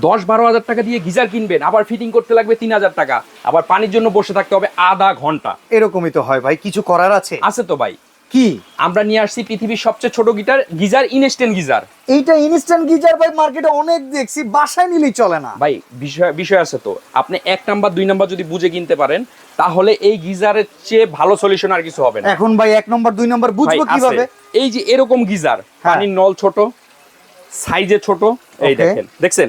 দশ বারো হাজার টাকা দিয়ে গিজার কিনবেন আবার ফিটিং করতে লাগবে তিন হাজার টাকা। আবার পানির জন্য বসে থাকতে হবে আধা ঘণ্টা। এরকমই তো হয় ভাই কিছু করার আছে? আছে তো ভাই। কি? আমরা নিয়ে আসছি পৃথিবীর সবচেয়ে ছোট গিটার গিজার ইনস্ট্যান্ট গিজার। এইটা ইনস্ট্যান্ট গিজার ভাই মার্কেটে অনেক দেখছি বাসায় নিলেই চলে না। ভাই বিষয় বিষয় আছে তো। আপনি এক নাম্বার দুই নাম্বার যদি বুঝে কিনতে পারেন তাহলে এই গিজারের চেয়ে ভালো সলিউশন আর কিছু হবে না। এখন ভাই এক নম্বর দুই নম্বর বুঝব। কীভাবে? এই যে এরকম গিজার হ্যাঁ। পানির নল ছোট সাইজে ছোট এই দেখেন দেখছেন?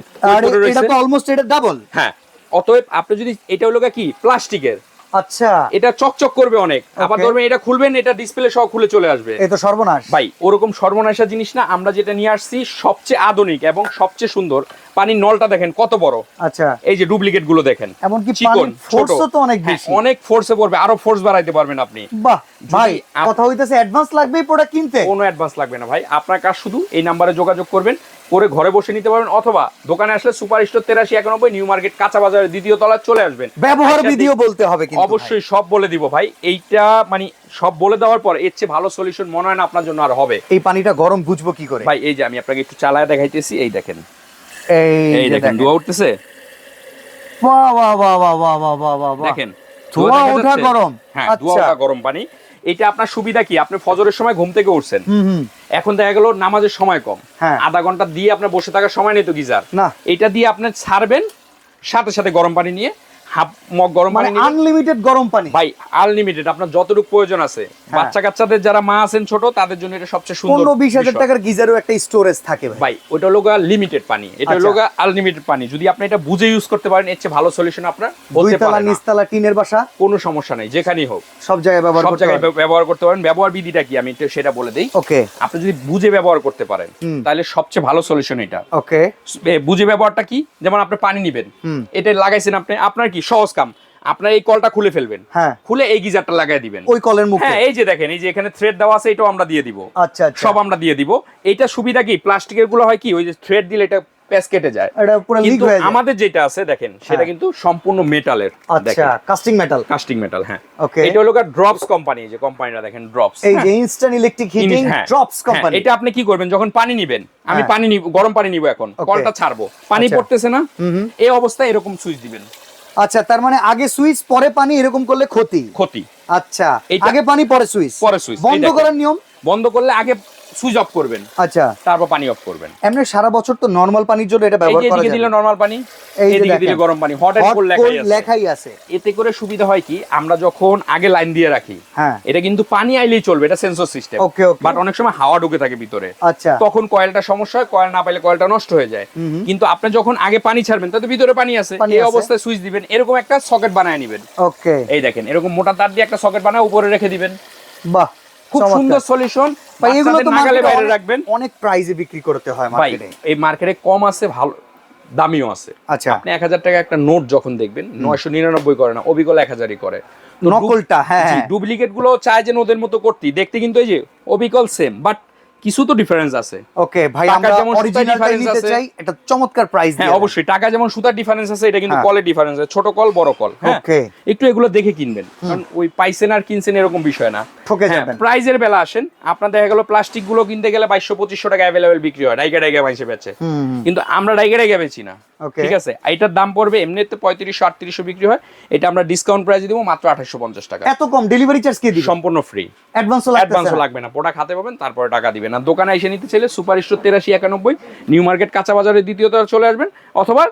এটা তো অলমোস্ট এটা ডাবল হ্যাঁ অতএব আপনি যদি এটা হলো কি? প্লাস্টিকের। আচ্ছা। এটা চকচক করবে অনেক। আবার. ধরবেন এটা খুলবেন এটা ডিসপ্লে সহ খুলে চলে আসবে। এ তো সর্বনাশ। ভাই ওরকম সর্বনাশা জিনিস না আমরা যেটা নিয়ে আসছি সবচেয়ে আধুনিক এবং সবচেয়ে সুন্দর পানির নলটা দেখেন কত বড়। আচ্ছা। এই যে ডুপ্লিকেটগুলো দেখেন। এমনকি চিকন ছোট। ফোর্সও তো অনেক হ্যাঁ, বেশি। অনেক ফোর্সে পড়বে আরও ফোর্স বাড়াইতে পারবেন আপনি। বাহ ভাই কথা হইতেছে অ্যাডভান্স লাগবে প্রোডাক্ট কিনতে। কোনো অ্যাডভান্স লাগবে না ভাই। আপনার কাজ শুধু এই নাম্বারে যোগাযোগ করবেন করে ঘরে বসে নিতে পারবেন অথবা দোকানে আসলে সুপার স্টোর তেরাশি একানব্বই নিউ মার্কেট কাঁচা বাজারের দ্বিতীয় তলায় চলে আসবেন। ব্যবহার বিধিও বলতে হবে অবশ্যই সব বলে দিব ভাই। এইটা মানে সব বলে দেওয়ার পর এর চেয়ে ভালো সলিউশন মনে হয় না আপনার জন্য আর হবে। এই পানিটা গরম বুঝব কি করে? ভাই এই যে আমি আপনাকে একটু চালায় দেখাইতেছি এই দেখেন। এই দেখেন ধোয়া উঠতেছে বাহ বাহ বাহ বাহ বাহ বাহ বাহ বাহ। দেখেন ধোয়া ওঠা গরম। হ্যাঁ আচ্ছা। ধোয়া ওঠা গরম পানি এটা আপনার সুবিধা কি আপনি ফজরের সময় ঘুম থেকে উঠছেন এখন দেখা গেল নামাজের সময় কম হ্যাঁ। আধা ঘণ্টা দিয়ে আপনার বসে থাকার সময় নেই তো গিজার না। এটা দিয়ে আপনি ছাড়বেন সাথে সাথে গরম পানি নিয়ে হাফ মগ গরম মানে পানি আনলিমিটেড গরম পানি। ভাই আনলিমিটেড আপনার যতটুকু প্রয়োজন আছে। হ্যাঁ। বাচ্চা কাচ্চাদের যারা মা আছেন ছোট তাদের জন্য এটা সবচেয়ে সুন্দর পনেরো বিশ হাজার বিষয়। টাকার গিজারও একটা স্টোরেজ থাকে ভাই। ভাই ওটা হলো লিমিটেড পানি। এটা হলো আনলিমিটেড পানি। যদি আপনি এটা বুঝে ইউজ করতে পারেন এর চেয়ে ভালো সলিউশন আপনার বলতে পারেন না। নিচতলা টিনের বাসা? কোনো সমস্যা নেই যেখানেই হোক। সব জায়গায় ব্যবহার সব জায়গায় ব্যবহার করতে পারেন। ব্যবহার বিধিটা কি? আমি সেটা বলে দেই। ওকে। আপনি যদি বুঝে ব্যবহার করতে পারেন তাহলে সবচেয়ে ভালো সলিউশন এটা। ওকে। বুঝে ব্যবহারটা কি? যেমন আপনি পানি নিবেন। এটা লাগাইছেন আপনি আপনার কি সহজ কাম। আপনার এই কলটা খুলে ফেলবেন। হ্যাঁ। খুলে এই গিজারটা লাগাই দিবেন। ওই কলের মুখে। হ্যাঁ এই যে দেখেন এই যে এখানে থ্রেড দেওয়া আছে এটাও আমরা দিয়ে দিব। আচ্ছা আচ্ছা। সব আমরা দিয়ে দিব। এটা সুবিধা কি? প্লাস্টিকেরগুলো হয় কি? ওই যে থ্রেড দিলে এটা প্যাচ কেটে যায়। এটা পুরো লিক হয়ে যায়। আমাদের যেটা আছে দেখেন সেটা হ্যাঁ। কিন্তু সম্পূর্ণ মেটালের আচ্ছা কাস্টিং মেটাল কাস্টিং মেটাল হ্যাঁ। Okay. এটা হলো ড্রপস কোম্পানি যে কোম্পানিটা দেখেন ড্রপস এই যে instant electric heating drops company এটা আপনি কি করবেন? যখন পানি নিবেন আমি হ্যাঁ। পানি নিব গরম পানি নিব এখন। কলটা ছাড়বো। পানি আচ্ছা। পড়তেছে না। এই অবস্থায় এরকম সুইচ দিবেন। আচ্ছা তার মানে আগে সুইচ পরে পানি এরকম করলে ক্ষতি? ক্ষতি। আচ্ছা আগে পানি পরে সুইচ? পরে সুইচ বন্ধ করার নিয়ম? বন্ধ করলে আগে সুইচ অফ করবেন। আচ্ছা। তারপর পানি অফ করবেন। এমনি সারা বছর তো নরমাল পানির জন্য এটা ব্যবহার করা এদিকে দিলে নরমাল পানি এই যে এদিকে দিলে গরম পানি। হট এন্ড কোল্ড লেখাই আছে। লেখাই আছে। এতে করে সুবিধা হয় কি আমরা যখন আগে লাইন দিয়ে রাখি হ্যাঁ। এটা কিন্তু পানি আইলেই চলবে এটা sensor system Okay, okay. But অনেক সময় হাওয়া ঢুকে থাকে ভিতরে। আচ্ছা। তখন কয়েলটা সমস্যা হয় কয়েল না পাইলে কয়েলটা নষ্ট হয়ে যায়। কিন্তু আপনি যখন আগে পানি ছাড়বেন তাতে ভিতরে পানি আছে। এই অবস্থায় সুইচ দিবেন এরকম একটা সকেট বানায় নেবেন। ওকে এই দেখেন এরকম মোটা তার দিয়ে একটা সকেট বানায় উপরে রেখে দিবেন। বাহ খুব সুন্দর সলিউশন ভাই এগুলো তো নাগালে বাইরে রাখবেন। অনেক প্রাইজে বিক্রি করতে হয় মার্কেটে এই মার্কেটে কম আছে ভালো দামিও আছে। আচ্ছা। আপনি এক হাজার টাকা একটা নোট যখন দেখবেন নয়শো নিরানব্বই করে না অবিকল এক হাজারই করে। নকলটা হ্যাঁ হ্যাঁ। ডুপ্লিকেটগুলো চায় যে ওদের মতো করতে দেখতে কিন্তু এই যে অবিকল সেম বাট কিছু তো ডিফারেন্স আছে। ওকে ভাই আমরা difference নিতে চাই এটা চমৎকার প্রাইস হ্যাঁ অবশ্যই টাকা যেমন সুতার ডিফারেন্স আছে এটা কিন্তু হ্যাঁ। কলের ডিফারেন্স আছে ছোট কল বড় কল হ্যাঁ। ওকে একটু এগুলো দেখে কিনবেন কারণ ওই পাইছেন আর কিনছেন এরকম বিষয় না। ঠকে হ্যাঁ যাবেন। প্রাইজের বেলা আসেন আপনার দেখা গেল প্লাস্টিকগুলো কিনতে গেলে বাইশশো পঁচিশশো টাকা অ্যাভেলেবেল বিক্রি হয় ডাইকা ডাইকা মাইসে বেচে। কিন্তু আমরা ডাইকা ডাইকা বেচি না. ঠিক আছে? এটার দাম পড়বে এমনিতে পঁয়ত্রিশশো আটত্রিশশো বিক্রি হয় এটা আমরা ডিসকাউন্ট প্রাইসে দিব মাত্র আঠাশশো পঞ্চাশ টাকা। এত কম ডেলিভারি চার্জ কে দিবে? সম্পূর্ণ ফ্রি অ্যাডভান্সও লাগবে না প্রোডাক্ট হাতে পাবেন তারপরে টাকা দিবেন। আর দোকানে এসে নিতে চাইলে সুপার স্টোর তেরাশি একানব্বই, নিউ মার্কেট কাঁচা বাজারের দ্বিতীয়তলা চলে আসবেন, অথবা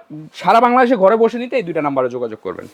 সারা বাংলাদেশে ঘরে বসে নিতে এই দুইটা নাম্বারে যোগাযোগ করবেন।